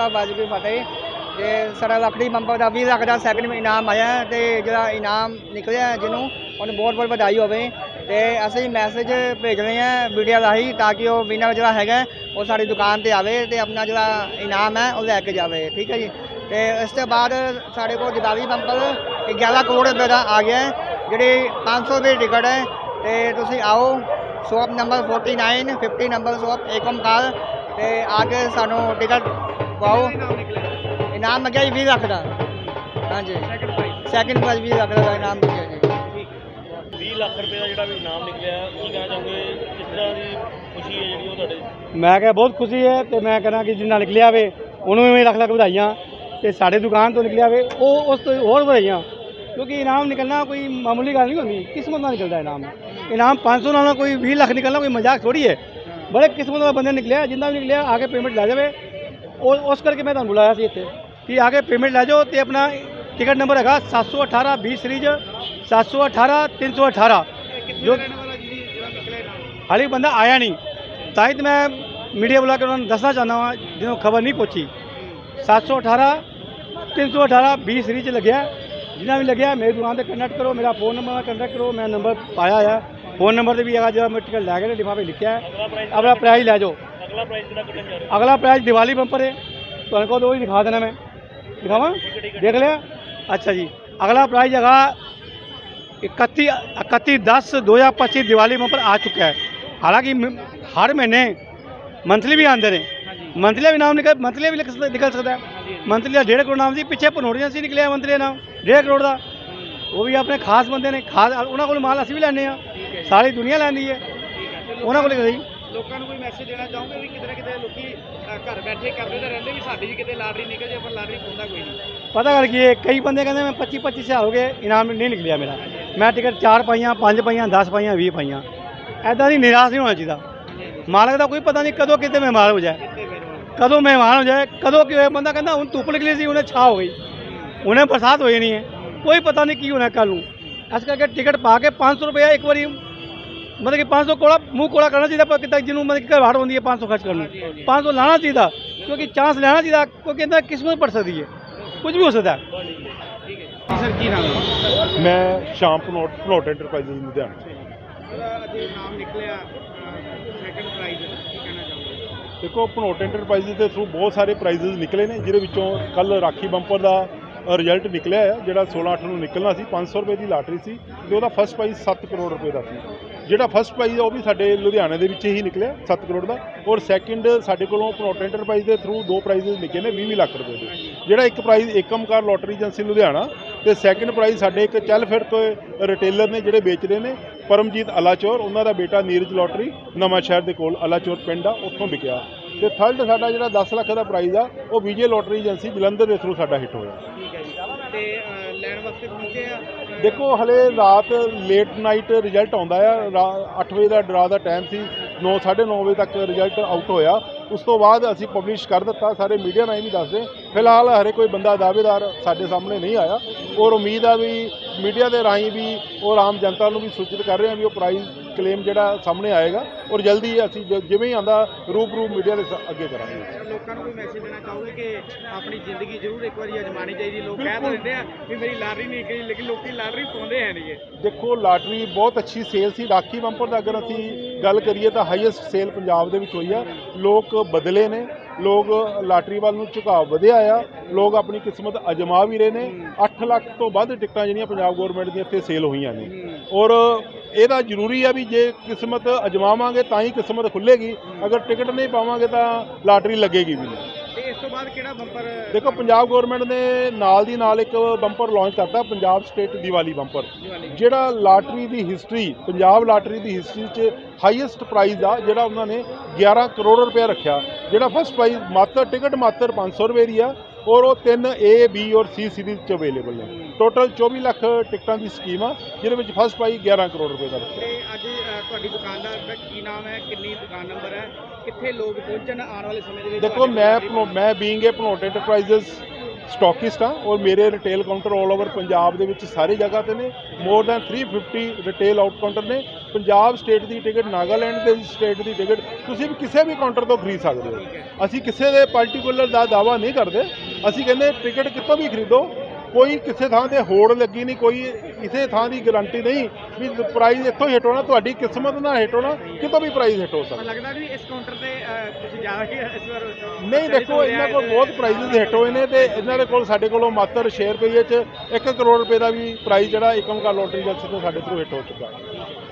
ਖਾਲਸਾ ਵਾਹਿਗੁਰੂ ਜੀ ਫਤਿਹ। ਤੇ ਸਾਡਾ ਲੱਕੜੀ ਬੰਪਰ ਦਾ 20 ਲੱਖ ਦਾ ਸੈਕਿੰਡ ਇਨਾਮ ਆਇਆ ਹੈ ਤੇ ਜਿਹੜਾ ਇਨਾਮ ਨਿਕਲਿਆ ਜਿਹਨੂੰ, ਉਹਨੂੰ ਬਹੁਤ ਬਹੁਤ ਵਧਾਈ ਹੋਵੇ। ਤੇ ਅਸੀਂ ਮੈਸੇਜ ਭੇਜ ਰਹੇ ਹਾਂ ਵੀਡੀਓ ਰਾਹੀਂ ਤਾਂ ਕਿ ਉਹ ਵਿਨਰ ਜਿਹੜਾ ਹੈਗਾ ਉਹ ਸਾਡੀ ਦੁਕਾਨ ਤੇ ਆਵੇ ਤੇ ਆਪਣਾ ਜਿਹੜਾ ਇਨਾਮ ਹੈ, ਉਹ ਲੈ ਕੇ ਜਾਵੇ। ਠੀਕ ਹੈ ਜੀ? ਤੇ ਇਸ ਤੋਂ ਬਾਅਦ ਸਾਡੇ ਕੋਲ ਦੀਵਾਲੀ ਬੰਪਰ 11 ਕਰੋੜ ਰੁਪਏ ਦਾ ਆ ਗਿਆ ਜਿਹੜੀ 500 ਰੁਪਏ ਦੀ ਟਿਕਟ ਹੈ। ਤੇ ਤੁਸੀਂ ਆਓ shop number 49 50 number shop Ekam Ekamkar ਤੇ ਆ ਕੇ ਸਾਨੂੰ ਟਿਕਟ ਪਾਓ। ਇਨਾਮ ਲੱਗਿਆ ਜੀ 20 ਲੱਖ ਦਾ। ਹਾਂਜੀ। Second prize second prize 20 lakh ਦਾ ਇਨਾਮ ਲੱਗਿਆ ਜੀ। 20 ਲੱਖ ਰੁਪਏ ਦਾ ਜਿਹੜਾ ਵੀ ਇਨਾਮ ਨਿਕਲਿਆ ਕੀ ਕਹਿਣਾ ਚਾਹੋਗੇ? ਕਿਸ ਤਰ੍ਹਾਂ ਦੀ ਖੁਸ਼ੀ ਹੈ ਜਿਹੜੀ ਉਹ ਤੁਹਾਡੇ ਮੈਂ ਕਿਹਾ ਬਹੁਤ ਖੁਸ਼ੀ ਹੈ ਤੇ ਮੈਂ ਕਹਿੰਦਾ ਕਿ ਜਿੰਨਾ ਨਿਕਲਿਆ ਵੇ ਉਹਨੂੰ ਵੀ ਲੱਖ ਲੱਖ ਵਧਾਈਆਂ। ਤੇ ਸਾਡੇ ਦੁਕਾਨ ਤੋਂ ਨਿਕਲਿਆ ਵੇ ਉਹ ਉਸ ਤੋਂ ਹੋਰ ਵਧਾਈਆਂ। ਕਿਉਂਕਿ ਇਨਾਮ ਨਿਕਲਣਾ ਕੋਈ ਮਾਮੂਲੀ ਗੱਲ ਨਹੀਂ ਹੁੰਦੀ। ਕਿਸਮਤ ਨਾਲ ਨਿਕਲਦਾ ਇਨਾਮ। ਇਨਾਮ 500 ਨਾਲ ਕੋਈ 20 ਲੱਖ ਨਿਕਲਣਾ ਕੋਈ ਮਜ਼ਾਕ ਥੋੜੀ ਹੈ। ਬੜੇ ਕਿਸਮਤ ਵਾਲਾ ਬੰਦੇ ਨਿਕਲਿਆ ਜਿੰਨਾ ਵੀ ਨਿਕਲਿਆ ਆ ਕੇ ਪੇਮੈਂਟ ਲੈ ਜਾਵੇ। ਉਹ ਉਸ ਕਰਕੇ ਮੈਂ ਤੁਹਾਨੂੰ ਬੁਲਾਇਆ ਸੀ ਇੱਥੇ ਕਿ ਆ ਕੇ ਪੇਮੈਂਟ ਲੈ ਜਾਓ ਤੇ ਆਪਣਾ ਟਿਕਟ ਨੰਬਰ ਹੈਗਾ 718 20 ਸੀਰੀਜ਼ 718 318 ਜੋ ਹਾਲੇ ਬੰਦਾ ਆਇਆ ਨਹੀਂ। ਤਾਂ ਹੀ ਤਾਂ ਮੈਂ ਮੀਡੀਆ ਬੁਲਾ ਕੇ ਉਹਨਾਂ ਨੂੰ ਦੱਸਣਾ ਚਾਹੁੰਦਾ ਹਾਂ ਜਿਹਨੂੰ ਖਬਰ ਨਹੀਂ ਪਹੁੰਚੀ। 718 318 20 ਸੀਰੀਜ਼ 'ਚ ਲੱਗਿਆ। ਜਿਨ੍ਹਾਂ ਵੀ ਲੱਗਿਆ, ਮੇਰੀ ਦੁਕਾਨ ਤੇ ਕੰਟੈਕਟ ਕਰੋ, ਮੇਰਾ ਫੋਨ ਨੰਬਰ ਨਾਲ ਕੰਟੈਕਟ ਕਰੋ, ਮੈਂ ਨੰਬਰ ਪਾਇਆ ਆ। ਫੋਨ ਨੰਬਰ ਤੇ ਵੀ ਹੈਗਾ, ਜਿਹੜਾ ਮੈਂ ਟਿਕਟ ਲੈ ਕੇ ਲਿਫਾਫੇ ਲਿਖਿਆ। ਹੈ ਅਗਲਾ ਆਪਣਾ ਪ੍ਰਾਈਜ਼ ਲੈ ਜਾਓ। ਅਗਲਾ ਪ੍ਰਾਈਜ਼ ਕਿਹੜਾ ਕੱਢਣ ਜਾ ਰਹੇ ਹੋ? ਅਗਲਾ ਪ੍ਰਾਈਜ਼ ਦੀਵਾਲੀ ਬੰਪਰ ਹੈ। ਤੁਹਾਨੂੰ ਕੋਲ ਉਹ ਹੀ ਦਿਖਾ ਦੇਣਾ ਮੈਂ। ਦਿਖਾਵਾਂ? ਦੇਖ ਲਿਆ? ਅੱਛਾ ਜੀ। ਅਗਲਾ ਪ੍ਰਾਈਜ਼ ਹੈਗਾ 31 31 10 2025 ਦੀਵਾਲੀ ਬੰਪਰ ਆ ਚੁੱਕਾ ਹੈ। ਹਾਲਾਂਕਿ ਹਰ ਮਹੀਨੇ ਮੰਥਲੀ ਵੀ ਆਉਂਦੇ ਨੇ। ਮੰਥਲੀ ਵੀ ਨਾਮ ਨਿਕਲ ਮੰਥਲੀ ਵੀ ਨਿਕਲ ਸਕਦਾ ਹੈ। ਮੰਥਲੀ ਦਾ 1.5 ਕਰੋੜ ਨਾਮ ਸੀ ਪਿੱਛੇ ਪਨੋੜੀਆਂ ਸੀ ਨਿਕਲਿਆ ਮੰਥਲੀ ਦਾ ਨਾਮ। 1.5 ਕਰੋੜ ਦਾ। ਉਹ ਵੀ ਆਪਣੇ ਖਾਸ ਬੰਦੇ ਨੇ। ਖਾਸ ਉਹਨਾਂ ਕੋਲ ਮਾਲ ਅਸੀਂ ਵੀ ਲੈਂਦੇ ਆ ਸਾਰੀ ਦੁਨੀਆ ਲੈਂਦੀ ਹੈ। ਉਹਨਾਂ ਕੋਲ ਸਹੀ ਲੋਕਾਂ ਨੂੰ ਕੋਈ ਮੈਸੇਜ ਦੇਣਾ ਚਾਹੋਗੇ ਵੀ ਕਿਤੇ ਨਾ ਕਿਤੇ ਲੋਕੀ ਘਰ ਬੈਠੇ ਕਰਦੇ ਤਾਂ ਰਹਿੰਦੇ ਵੀ ਸਾਡੀ ਵੀ ਕਿਤੇ ਲਾਟਰੀ ਨਿਕਲ ਜੇ ਪਰ ਲਾਟਰੀ ਪਾਉਂਦਾ ਕੋਈ ਨਹੀਂ। ਪਤਾ ਕਰ ਕੀ ਕਈ ਬੰਦੇ ਕਹਿੰਦੇ ਮੈਂ 25 25 ਹਜ਼ਾਰ ਹੋ ਗਏ, ਇਨਾਮ ਨਹੀਂ ਨਿਕਲਿਆ ਮੇਰਾ। ਮੈਂ ਟਿਕਟ 4 ਪਾਈਆਂ 5 ਪਾਈਆਂ 10 ਪਾਈਆਂ 20 ਪਾਈਆਂ। ਐਦਾਂ ਦੀ ਨਿਰਾਸ਼ ਨਹੀਂ ਹੋਣਾ ਚਾਹੀਦਾ। ਮਾਲਕ ਦਾ ਕੋਈ ਪਤਾ ਨਹੀਂ ਕਦੋਂ ਕਿਤੇ ਮਹਿਮਾਨ ਹੋ ਜਾਏ। ਕਦੋਂ ਮਹਿਮਾਨ ਹੋ ਜਾਏ, ਕਦੋਂ ਕਿ ਹੋਏ ਬੰਦਾ ਕਹਿੰਦਾ, ਹੁਣ ਧੁੱਪ ਨਿਕਲੀ ਸੀ, ਉਹਨੇ ਛਾ ਹੋ ਗਈ। ਉਹਨੇ ਬਰਸਾਤ ਹੋਈ ਨਹੀਂ ਹੈ। ਕੋਈ ਪਤਾ ਨਹੀਂ ਕੀ ਹੋਣਾ ਕੱਲ ਨੂੰ। ਇਸ ਕਰਕੇ ਟਿਕਟ ਪਾ ਕੇ 500 ਰੁਪਏ ਇੱਕ ਵਾਰੀ ਮਤਲਬ ਕਿ 500 ਕੋਲਾ ਮੂੰਹ ਕੋਲਾ ਕਰਨਾ ਚਾਹੀਦਾ ਪਰ ਕਿਤਾ ਜਿਹਨੂੰ ਮਤਲਬ ਕਿ ਘਰ ਹੁੰਦੀ ਹੈ 500 ਖਰਚ ਕਰਨ ਨੂੰ। 500 ਲਾਣਾ ਚਾਹੀਦਾ ਕਿਉਂਕਿ ਚਾਂਸ ਲੈਣਾ ਚਾਹੀਦਾ ਕਿਉਂਕਿ ਕਹਿੰਦਾ ਕਿਸਮਤ ਪੜ ਸਕਦੀ ਹੈ। ਕੁਝ ਵੀ ਹੋ ਸਕਦਾ ਹੈ। ਸਰ ਕੀ ਨਾਮ ਹੈ? ਮੈਂ ਸ਼ਾਮ ਪਨੋਟ ਪਨੋਟ ਐਂਟਰਪ੍ਰਾਈਜ਼ਸ ਲੁਧਿਆਣਾ। ਅੱਜ ਨਾਮ ਨਿਕਲਿਆ ਸੈਕੰਡ ਪ੍ਰਾਈਜ਼ ਕੀ ਕਹਿਣਾ ਚਾਹੋਗੇ? ਦੇਖੋ ਪਨੋਟ ਐਂਟਰਪ੍ਰਾਈਜ਼ਸ ਦੇ ਥਰੂ ਬਹੁਤ ਸਾਰੇ ਪ੍ਰਾਈਜ਼ਸ ਨਿਕਲੇ ਨੇ ਜਿਹਦੇ ਵਿੱਚੋਂ ਕੱਲ ਰਾਖੀ ਬੰਪਰ ਦਾ ਰਿਜ਼ਲਟ ਨਿਕਲਿਆ ਹੈ ਜਿਹੜਾ 16 8 ਨੂੰ ਨਿਕਲਣਾ ਸੀ 500 ਰੁਪਏ ਦੀ ਲਾਟਰੀ ਸੀ ਤੇ ਉਹਦਾ ਫਸਟ ਪ੍ਰਾਈਜ਼ 7 ਕਰੋੜ ਰੁਪਏ ਦਾ ਸੀ। ਜਿਹੜਾ ਫਸਟ ਪ੍ਰਾਈਜ਼ ਆ, ਉਹ ਵੀ ਸਾਡੇ ਲੁਧਿਆਣੇ ਦੇ ਵਿੱਚ ਹੀ ਨਿਕਲਿਆ 7 ਕਰੋੜ ਦਾ। ਔਰ ਸੈਕਿੰਡ ਸਾਡੇ ਕੋਲੋਂ ਪਨੋਟ ਐਂਟਰਪ੍ਰਾਈਜ਼ ਦੇ ਥਰੂ ਦੋ ਪ੍ਰਾਈਜ਼ਸ ਨਿਕਲੇ ਨੇ 20 ਲੱਖ ਰੁਪਏ ਦੇ। ਜਿਹੜਾ ਇੱਕ prize Ekamkar lottery agency Ludhiana, ਤੇ ਸੈਕਿੰਡ ਪ੍ਰਾਈਜ਼ ਸਾਡੇ ਇੱਕ ਚੱਲ ਫਿਰ ਤੋਂ ਰਿਟੇਲਰ ਨੇ ਜਿਹੜੇ ਵੇਚ ਰਹੇ ਨੇ, ਪਰਮਜੀਤ ਅਲਾਚੌਰ, ਉਹਨਾਂ ਦਾ ਬੇਟਾ ਨੀਰਜ ਲੋਟਰੀ ਨਵਾਂ ਸ਼ਹਿਰ ਦੇ ਕੋਲ ਅਲਾਚੌਰ ਪਿੰਡ ਆ, ਉੱਥੋਂ ਵਿਕਿਆ। ਤੇ ਥਰਡ ਸਾਡਾ ਜਿਹੜਾ 10 ਲੱਖ ਦਾ ਪ੍ਰਾਈਜ਼ ਆ, ਉਹ ਵਿਜੇ ਲੋਟਰੀ ਏਜੰਸੀ ਜਲੰਧਰ ਦੇ ਥਰੂ ਸਾਡਾ ਹਿੱਟ ਹੋਇਆ। ਠੀਕ ਹੈ ਜੀ। ਤੇ ਲੈਣ ਵਾਸਤੇ ਪਹੁੰਚੇ ਆ। ਦੇਖੋ, ਹਲੇ ਰਾਤ ਲੇਟ ਨਾਈਟ ਰਿਜ਼ਲਟ ਆਉਂਦਾ ਆ। 8 ਵਜੇ ਦਾ ਡਰਾ ਦਾ ਟਾਈਮ ਸੀ 9 9:30 ਵਜੇ ਤੱਕ ਰਿਜ਼ਲਟ ਆਊਟ ਹੋਇਆ। ਉਸ ਤੋਂ ਬਾਅਦ ਅਸੀਂ ਪਬਲਿਸ਼ ਕਰ ਦਿੱਤਾ, ਸਾਰੇ ਮੀਡੀਆ ਰਾਹੀਂ ਵੀ ਦੱਸਦੇ। ਫਿਲਹਾਲ ਹਰੇ ਕੋਈ ਬੰਦਾ ਦਾਅਵੇਦਾਰ ਸਾਡੇ ਸਾਹਮਣੇ ਨਹੀਂ ਆਇਆ। ਔਰ ਉਮੀਦ ਆ ਵੀ ਮੀਡੀਆ ਦੇ ਰਾਹੀਂ ਵੀ ਔਰ ਆਮ ਜਨਤਾ ਨੂੰ ਵੀ ਸੂਚਿਤ ਕਰ ਰਹੇ ਹਾਂ ਵੀ ਉਹ ਪ੍ਰਾਈਜ਼ ਕਲੇਮ ਜਿਹੜਾ ਸਾਹਮਣੇ ਆਏਗਾ ਔਰ ਜਲਦੀ ਅਸੀਂ ਜਿਵੇਂ ਹੀ ਆਂਦਾ ਰੂਬਰੂ ਮੀਡੀਆ ਦੇ ਅੱਗੇ ਕਰਾਂਗੇ। ਲੋਕਾਂ ਨੂੰ ਕੋਈ ਮੈਸੇਜ ਦੇਣਾ ਚਾਹੋਗੇ ਕਿ ਆਪਣੀ ਜ਼ਿੰਦਗੀ ਜ਼ਰੂਰ ਇੱਕ ਵਾਰੀ ਅਜਮਾਣੀ ਚਾਹੀਦੀ ਲੋਕ ਕਹਿ ਤਾਂ ਦਿੰਦੇ ਆ ਵੀ ਮੇਰੀ ਲਾਟਰੀ ਨਹੀਂ ਨਿਕਲੀ ਲੇਕਿਨ ਲੋਕੀ ਲਾਟਰੀ ਪਾਉਂਦੇ ਹੈ ਨਹੀਂਗੇ ਦੇਖੋ ਲਾਟਰੀ ਬਹੁਤ ਅੱਛੀ ਸੇਲ ਸੀ। ਰਾਖੀ ਬੰਪਰ ਦਾ ਅਗਰ ਅਸੀਂ ਗੱਲ ਕਰੀਏ ਤਾਂ ਹਾਈਐਸਟ ਸੇਲ ਪੰਜਾਬ ਦੇ ਵਿੱਚ ਹੋਈ ਆ। ਲੋਕ ਬਦਲੇ ਨੇ। ਲੋਕ ਲਾਟਰੀ ਵੱਲ ਨੂੰ ਝੁਕਾਅ ਵਧਿਆ ਆ। ਲੋਕ ਆਪਣੀ ਕਿਸਮਤ ਅਜਮਾ ਵੀ ਰਹੇ ਨੇ। 8 ਲੱਖ ਤੋਂ ਵੱਧ ਟਿਕਟਾਂ ਜਿਹੜੀਆਂ ਪੰਜਾਬ ਗਵਰਨਮੈਂਟ ਦੀਆਂ ਇੱਥੇ ਸੇਲ ਹੋਈਆਂ ਨੇ। ਔਰ ਇਹਦਾ ਜ਼ਰੂਰੀ ਆ ਵੀ ਜੇ ਕਿਸਮਤ ਅਜਮਾਵਾਂਗੇ ਤਾਂ ਹੀ ਕਿਸਮਤ ਖੁੱਲੇਗੀ। ਅਗਰ ਟਿਕਟ ਨਹੀਂ ਪਾਵਾਂਗੇ ਤਾਂ ਲਾਟਰੀ ਲੱਗੇਗੀ ਵੀ ਨਹੀਂ। ਤੇ ਬਾਅਦ ਕਿਹੜਾ ਬੰਪਰ ਦੇਖੋ ਪੰਜਾਬ ਗਵਰਨਮੈਂਟ ਨੇ ਨਾਲ ਦੀ ਨਾਲ ਇੱਕ ਬੰਪਰ ਲਾਂਚ ਕਰਤਾ ਪੰਜਾਬ ਸਟੇਟ ਦੀਵਾਲੀ ਬੰਪਰ। ਜਿਹੜਾ ਲਾਟਰੀ ਦੀ ਹਿਸਟਰੀ ਪੰਜਾਬ ਲਾਟਰੀ ਦੀ ਹਿਸਟਰੀ 'ਚ ਹਾਈਐਸਟ ਪ੍ਰਾਈਜ਼ ਆ ਜਿਹੜਾ ਉਹਨਾਂ ਨੇ 11 ਕਰੋੜ ਰੁਪਏ ਰੱਖਿਆ। ਜਿਹੜਾ ਫਸਟ ਪ੍ਰਾਈਜ਼ ਮਾਤਰ ਟਿਕਟ ਮਾਤਰ 500 ਰੁਪਏ ਦੀ ਆ ਔਰ ਉਹ ਤਿੰਨ A B ਔਰ C ਸੀਰੀਜ਼ 'ਚ ਅਵੇਲੇਬਲ ਨੇ। ਟੋਟਲ 24 ਲੱਖ ਟਿਕਟਾਂ ਦੀ ਸਕੀਮ ਆ ਜਿਹਦੇ ਵਿੱਚ ਫਸਟ ਪ੍ਰਾਈਜ਼ 11 ਕਰੋੜ ਰੁਪਏ ਦਾ ਤੇ ਅੱਜ ਅ, ਤੁਹਾਡੀ ਦੁਕਾਨ ਦਾ ਕੀ ਨਾਮ ਹੈ ਕਿੰਨੀ ਦੁਕਾਨ ਨੰਬਰ ਹੈ ਕਿੱਥੇ ਲੋਕ ਪਹੁੰਚਣ ਆਉਣ ਵਾਲੇ ਸਮੇਂ ਦੇ ਵਿੱਚ ਦੇਖੋ ਤੁਹਾਡੇ ਮੈਂ ਭਨੋ- ਮੈਂ being a Bhanot enterprises stockist ਹਾਂ ਔਰ ਮੇਰੇ ਰਿਟੇਲ ਕਾਊਂਟਰ 올 ਓਵਰ ਪੰਜਾਬ ਦੇ ਵਿੱਚ ਸਾਰੀ ਜਗ੍ਹਾ ਤੇ ਨੇ। More than 350 retail out counter ਨੇ। ਪੰਜਾਬ ਸਟੇਟ ਦੀ ਟਿਕਟ ਨਾਗਾਲੈਂਡ ਦੇ ਸਟੇਟ ਦੀ ਟਿਕਟ ਤੁਸੀਂ ਵੀ ਕਿਸੇ ਵੀ ਕਾਊਂਟਰ ਤੋਂ ਖਰੀਦ ਸਕਦੇ ਹੋ। ਅਸੀਂ ਕਿਸੇ ਦੇ ਪਾਰਟਿਕੂਲਰ ਦਾ ਦਾਵਾ ਨਹੀਂ ਕਰਦੇ। ਅਸੀਂ ਕਹਿੰਦੇ ਟਿਕਟ ਕਿਤੋਂ ਵੀ ਖਰੀਦੋ ਕੋਈ ਕਿਸੇ ਥਾਂ ਤੇ ਹੋੜ ਲੱਗੀ ਨਹੀਂ ਕੋਈ ਕਿਸੇ ਥਾਂ ਦੀ ਗਾਰੰਟੀ ਨਹੀਂ ਵੀ ਪ੍ਰਾਈਸ ਇੱਥੋਂ ਹਿੱਟ ਹੋਣਾ ਤੁਹਾਡੀ ਕਿਸਮਤ ਨਾਲ ਹਿੱਟ ਹੋਣਾ ਕਿਤੋਂ ਵੀ ਪ੍ਰਾਈਸ ਹਿੱਟ ਹੋ ਸਕਦਾ। ਲੱਗਦਾ ਵੀ ਇਸ ਕਾਊਂਟਰ ਤੇ ਕੁਝ ਜ਼ਿਆਦਾ ਹੀ ਇਸ ਵਾਰ ਨਹੀਂ ਦੇਖੋ ਇਹਨਾਂ ਕੋਲ ਬਹੁਤ ਪ੍ਰਾਈਜ਼ਸ ਹਿੱਟ ਹੋਏ ਨੇ ਤੇ ਇਹਨਾਂ ਦੇ ਕੋਲ ਸਾਡੇ ਕੋਲੋਂ ਮਾਤਰ ਸ਼ੇਅਰ ਰੁਪਈਏ 'ਚ 1 ਕਰੋੜ ਰੁਪਏ ਦਾ ਵੀ ਪ੍ਰਾਈਜ਼ ਜਿਹੜਾ ਏਕਮ ਕਾ ਲੋਟਰੀ ਜਲਸੇ ਤੋਂ ਸਾਡੇ ਥਰੂ ਹਿੱਟ ਹੋ ਚੁੱਕਾ। ਹੈ